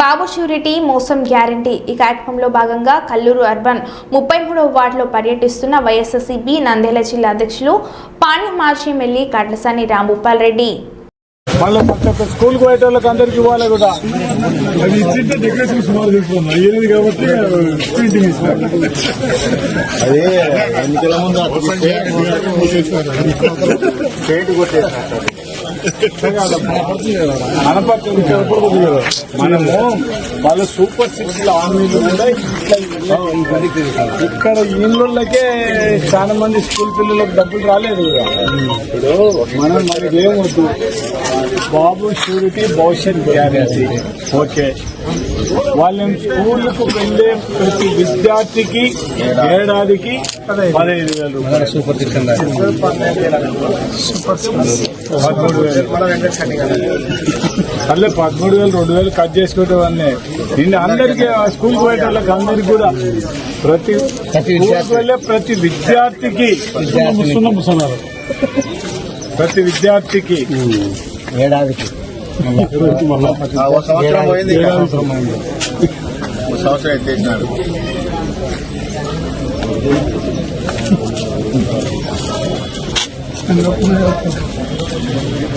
బాబు surety మోసం guarantee. ఈ కార్యక్రమంలో భాగంగా కల్లూరు అర్బన్ ముప్పై మూడవ వార్డులో పర్యటిస్తున్న వైఎస్ఆర్సీపీ నంద్యాల జిల్లా అధ్యక్షులు పాణ్య మాజీ ఎమ్మెల్యే కట్లసాని రాంభూపాల్ రెడ్డి. మళ్ళీ స్కూల్ అందరికి ఇవ్వాలి కూడా. అది ఇచ్చింటే డెకరేషన్ సుమారు తీసుకున్నాం కాబట్టి ప్రింటింగ్ ఇస్తారు అదే. మనము వాళ్ళ సూపర్ సిక్స్ హామీలు కూడా ఇక్కడ ఇళ్ళకే చాలా మంది స్కూల్ పిల్లలకు డబ్బులు రాలేదు ఇప్పుడు మనం మనకి ఏమొద్దు బాబు షూరిటీ భవిష్యత్ గ్యారెంటీ. ఓకే. వాళ్ళని స్కూల్కు వెళ్ళే ప్రతి విద్యార్థికి ఏడాదికి పదహైదు వేల రూపాయలు. సూపర్ పదమూడు వేలు. మళ్ళీ పదమూడు వేలు రెండు వేలు కట్ చేసుకుంటే అన్నీ నిన్న అందరికీ ఆ స్కూల్కి పోయే వాళ్ళకి అందరికి కూడా ప్రతి వెళ్ళే ప్రతి విద్యార్థికి ప్రతి విద్యార్థికి ఏడాదికి. సంవత్సరం పోయింది సంవత్సరం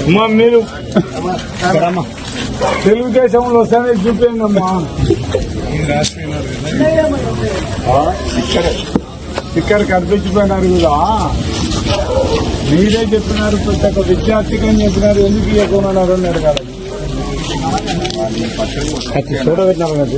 అమ్మా మీరు తెలుగుదేశంలో వస్తానే చూపించండి అమ్మా. ఇక్కడ. ఇక్కడ కనిపించిపోయినారు కదా. మీరే చెప్పినారు ప్రతి ఒక్క విద్యార్థికి అని చెప్పినారు ఎందుకు ఇవ్వకున్నారు అని అడగాలి ప్రతి చోట పెట్టినారు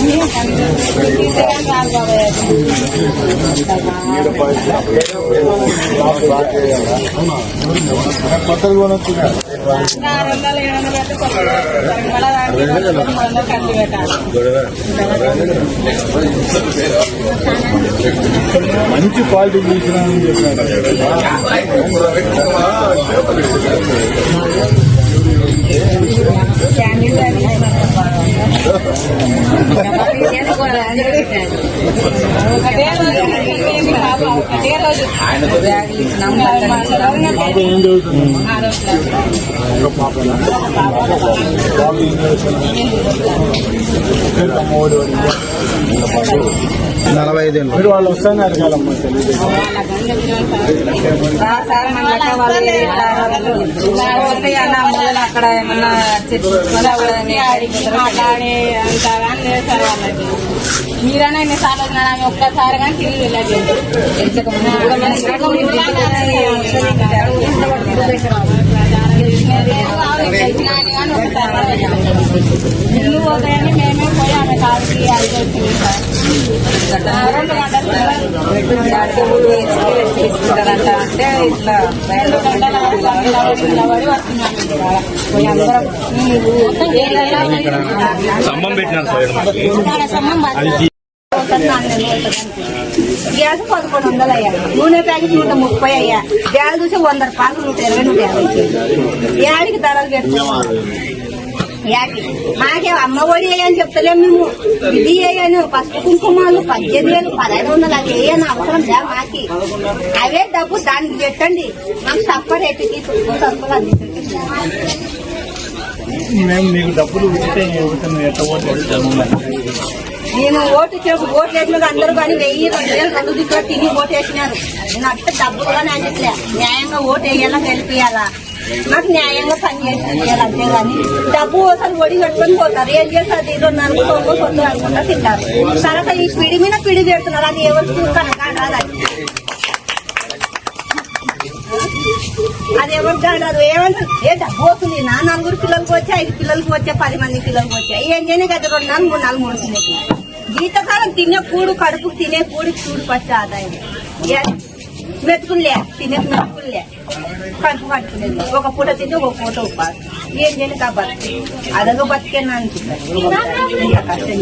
ఏడ కొత్తగా కొనొచ్చు మంచి క్వాలిటీ తీసుకున్నానని చెప్పినారు పాప ఏం చదువుతుందమ్మా అమ్మఒడి నలభై ఐదు మీరు వాళ్ళు తెలుగుదేశం అక్కడ ఏమన్నా మాట్లాడే అంటారా లేదు సార్ వాళ్ళకి. మీరైనా ఎన్నిసార్లు వచ్చినా ఒక్కసారి కానీ తిరిగి వెళ్ళదు ఇల్లు పోతాయని మేమే పోయి ఆమె కాడికి రెండు గంటలు అంటే ఇట్లా రెండు గంటల అందరం స్తంభం పెట్టినారు సార్ గ్యాస్ పదకొండు వందలు అయ్యా. నూనె ప్యాకెట్ నూట ముప్పై అయ్యా. గ్యాస్ చూసి వంద రూపాయలు నూట ఇరవై నూట యాభై. యాడికి ధరలు పెట్టుకున్నాం యాకి మాకే అమ్మ ఒడి అని చెప్తలేం మేము. ఇది వేయను పసుపు కుంకుమాలు పద్దెనిమిది వేలు పదహైదు వందలు అది వేయని అవసరం లే మాకి. అవే డబ్బు దానికి పెట్టండి. మాకు సపరేట్ తక్కువ మేము మీకు డబ్బులు ఇస్తే ఇవ్వటం మేము ఓటు చేసి ఓటు వేసిన అందరూ కానీ వెయ్యి రెండు వేలు రెండు దిక్కులు తిని ఓటు వేసినారు. నేను అట్ట డబ్బులు కానీ అంటలే న్యాయంగా ఓటు వేయాలా గెలిపియాలా మాకు న్యాయంగా పని చేసి కానీ అంతేగాని డబ్బు ఒకసారి ఒడి కట్టుకొని పోతారు. ఏం చేస్తారు? ఇది నలుగు తొమ్మిది పొద్దు అనుకుంటా తింటారు. తర్వాత ఈ పిడి మీద పిడి పెడుతున్నారు. అది ఎవరు చూస్తాను రాదు అది. అది ఎవరు కాదు ఏమంటారు? ఏ డబ్బు వస్తుంది? నా నలుగురు పిల్లలకు వచ్చి ఐదు పిల్లలకు వచ్చే పది మంది పిల్లలకు వచ్చాయి ఏం చేయని కదా రెండు నాలుగు మూడు నాలుగు మూడు జీతకాలం తినే కూడు కడుపు తినే కూడికి చూడు ఫస్ట్ ఆదాయం. ఏ- మెతుకులే తినే మెతుకులే. కడుపు పట్టుకునేది ఒక పూట తింటే ఒక పూట ఉపాధి ఏం చేయలేదు ఆ బతుకు. అదొక బతికేనా అనుకుంటారు. కష్టం